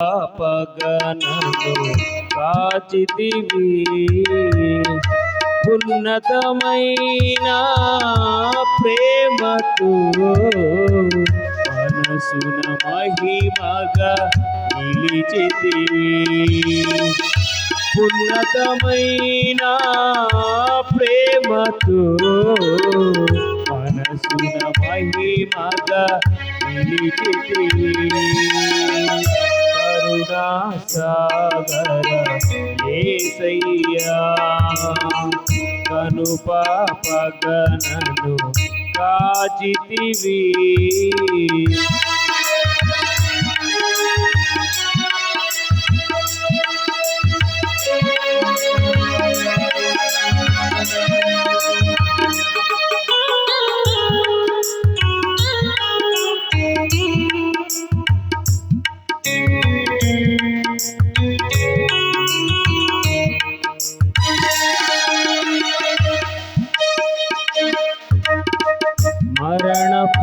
పగనను కాచితివి ఉన్నతమైన ప్రేమతో మనసున మహిమగా నిలిచితివి. ఉన్నతమైన ప్రేమతో కను పాపగనను కాచితివి.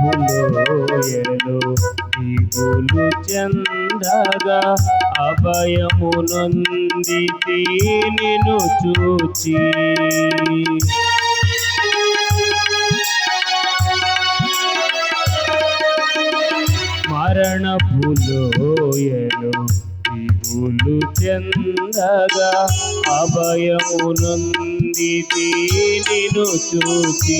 మరణపులోయలో దిగులు చందగా అభయమునంది నొందితి నిన్ను చూచి మరణపులోయలు దిగులు చెందగా అభయము నొందితి నిన్ను చూచి.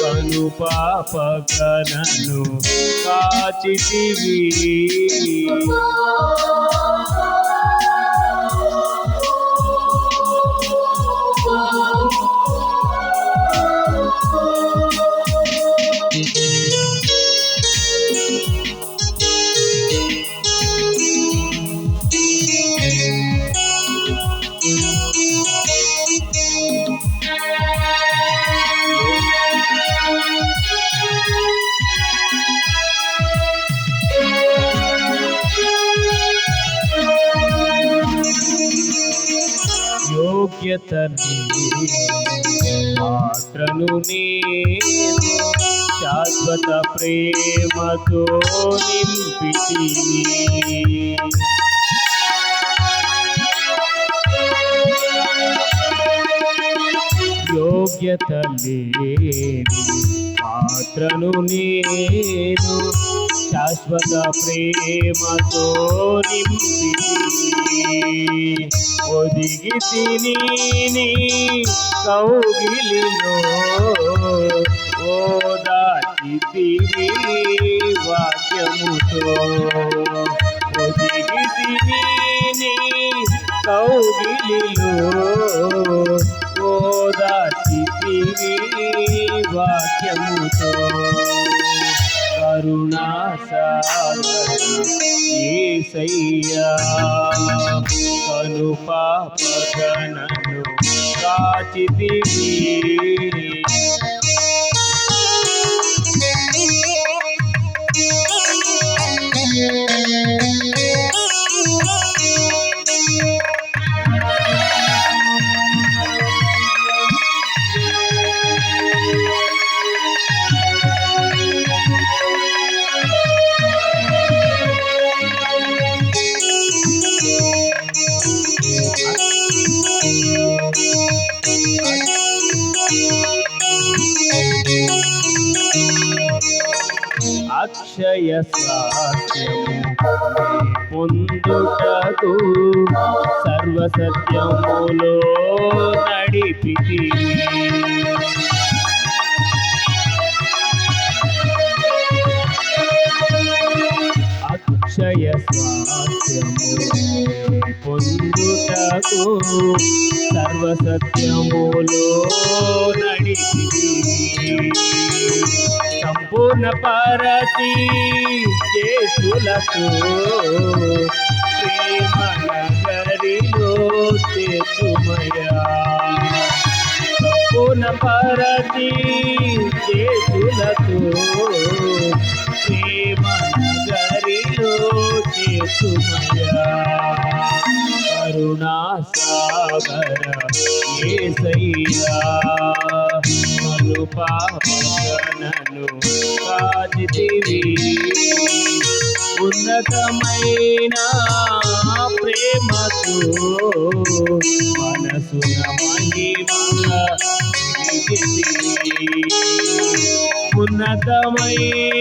కను పాపకనను కాచితివి. యోగ్యత పాత్రను నేను శాశ్వత ప్రేమతో నింపితి యోగ్యత లేని పాత్రను నేను శాశ్వత ప్రేమతో నింపి ఒదిగి తిని కౌగిలిలో. ఓదాచితివి వాక్యముతో ఒదిగి తిని కౌగిలిలో. ఓదాచితివి వాక్యముతో కరుణా కను పాప పాపగణను కాచితివి. అక్షయ సాధ్యము పొందుటకు సర్వసత్యములో నడిపితి. అక్షయ సాధ్యము దిశకు సర్వసత్యములో నడిచి సంపూర్ణ పారతి చేసులకు ప్రేమ నగరిలో చేతుమయా సంపూర్ణ పరతి చేసులకు ప్రేమ నగరిలో చేసుమయా కరుణా సాగర ఏసయ్యా మను పాపనను కాజితివి ఉన్నతమైన ప్రేమతో మనసున మహిమగా ఉన్నతమైన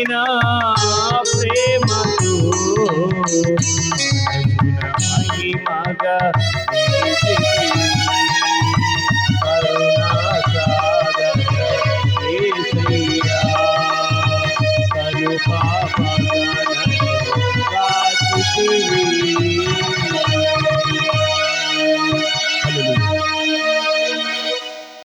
కను